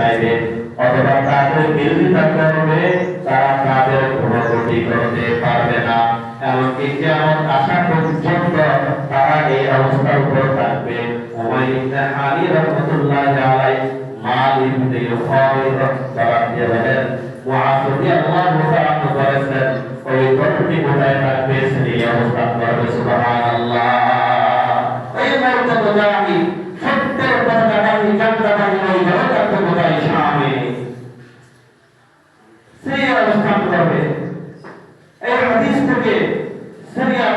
চাইবে অথবা তাদের বিরোধিতা করবে তারা তাদের কোনো করতে পারবে না। এমনকি যেমন আশা পর্যন্ত তারা এই অবস্থার উপর থাকবে। আলী রাহমাতুল্লাহ আলাইহি মাল ইবনে খালিদ তারা বলেন মুআজ রাদিয়াল্লাহু তাআলা বলেছেন, ওই গঠনটি কোথায় থাকবে সেই অবস্থা করবে সুবহানাল্লাহ এই মুহূর্তে বোঝাই সত্যের পতাকাবাহী জান্নাতাবাহী ওই জগৎকে বোঝাই সামনে সেই অবস্থান করবে এই হাদিস থেকে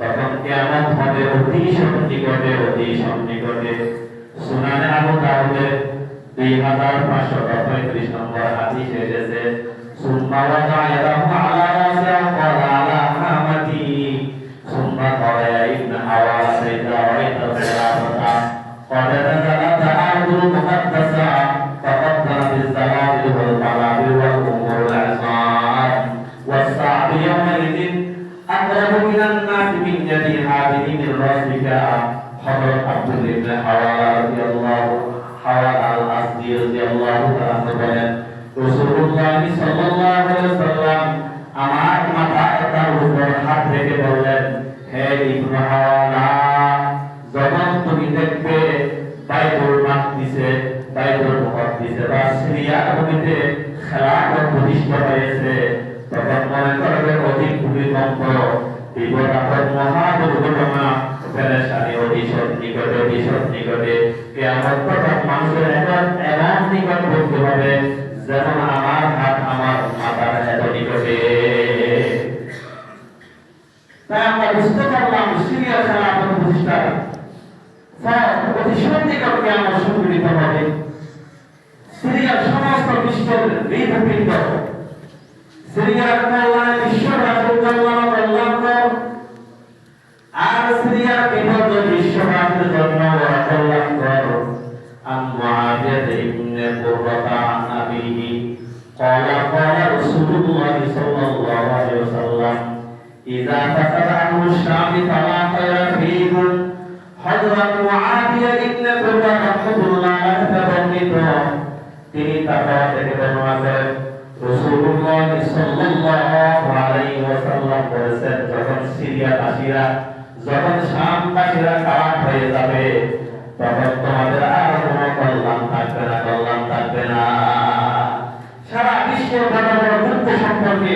তখন কেমন হবে অতি সন্নিকটে অতি সন্নিকটে সুনানে আবু দাউদের দুই হাজার পাঁচশো পঁয়ত্রিশ নম্বর হাদিস এসেছে সুম্মা ওয়াদা ইয়াদাহু আলা রাসিহি ক্বালা আলা হামাতি সুম্মা ক্বালা ইয়া ইবনে হাওয়াস ইদা রাআইতা সালাতা قد نزل تعالى المقدسة فقدر بالزلازل والقلابل والأمور العصام والصعب يومئذ أقرب من الناس من يد عابد من راسك حضرت عبد الله بن حوالى رضي الله حوالى الأسدي رضي الله تعالى বলেন রাসূলুল্লাহ সাল্লাল্লাহু আলাইহি ওয়াসাল্লাম আমার মাথায় তার উপর হাত রেখে বললেন হে ইবনে হাওয়ালা যখন তুমি দেখবে বাইতুল মাকদিসে বাইতুল মুকাদ্দিসে বা সিরিয়া ভূমিতে খেলাফত প্রতিষ্ঠা হয়েছে তখন মনে করবে অধিক ভূমিকম্প সিরিয়ার সমস্ত বিশ্বের সিরিয়ার কল্যাণে বিশ্ব রাষ্ট্র কল্যাণ তিনি তারপর থেকে বর্ণনা করেন রাসূলুল্লাহ সাল্লাল্লাহু আলাইহি সিরিয়াবাসীরা যখন শামবাসীরা খারাপ হয়ে যাবে, তখন তোমাদের আর কোনো কল্যাণ থাকবে না, কল্যাণ থাকবে না। সারা বিশ্বের যুদ্ধ সম্পর্কে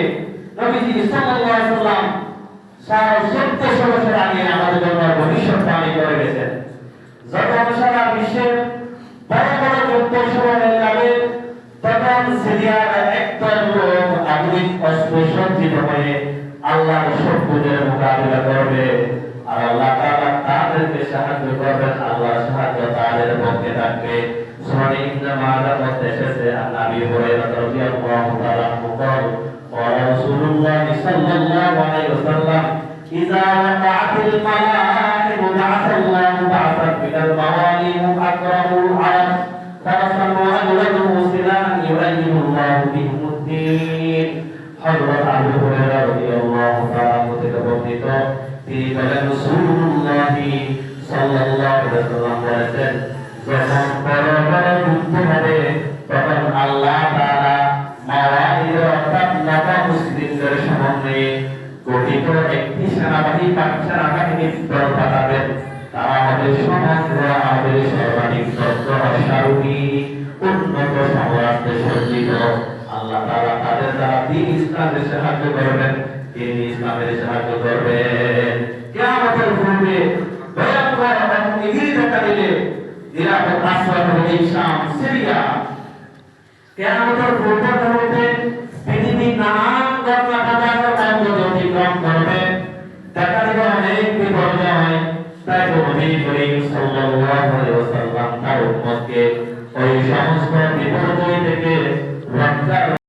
নবীজি আলাইহি সারা বছর আগে আমাদের জন্য ভবিষ্যৎবাণী করে গেছেন। যখন সারা বিশ্বের বড় বড় যুদ্ধ শুরু হয়ে যাবে তখন সিরিয়ার একদল লোক আধুনিক অস্ত্র সজ্জিত হয়ে আল্লাহর শত্রুদের মোকাবিলা করবে। আর আল্লাহ তাআলা তাদেরকে সাহায্য করবেন আল্লাহর সাহায্য তাদের পক্ষে থাকবে সুনানে ইবনে মাজাহ মধ্যে এসেছে আন নবী হুরায়রা রাদিয়াল্লাহু তাআলা قال قال رسول الله صلى الله عليه وسلم إذا وقعت الملائكة بعث الله بعثا من الموالي أكرم العرب فرسا وأجلده سلاحا يؤيد الله بهم الدين حضرت পাক সেনাবাহিনীর দল পাঠাবেন তারা হবে সমগ্র আমাদের সর্বাধিক দক্ষ অশ্বারোহী উন্নত সাম্রাজ্যে সজ্জিত। আল্লাহ তাআলা তাদের দ্বারা দিন ইসলামের সাহায্য করবেন দিন ইসলামের সাহায্য করবেন কিয়ামতের পূর্বে ভয়ঙ্কর অগ্নিগিরি দেখা দিলে নিরাপদ আশ্রয় হবে শাম সিরিয়া। কেয়ামতের পূর্ব মুহূর্তে একটি পর্যায়ে তাকে নবী করিম সাল্লাল্লাহু আলাইহি ওয়াসাল্লাম তার উম্মতকে ওই সমস্ত বিপর্যয় থেকে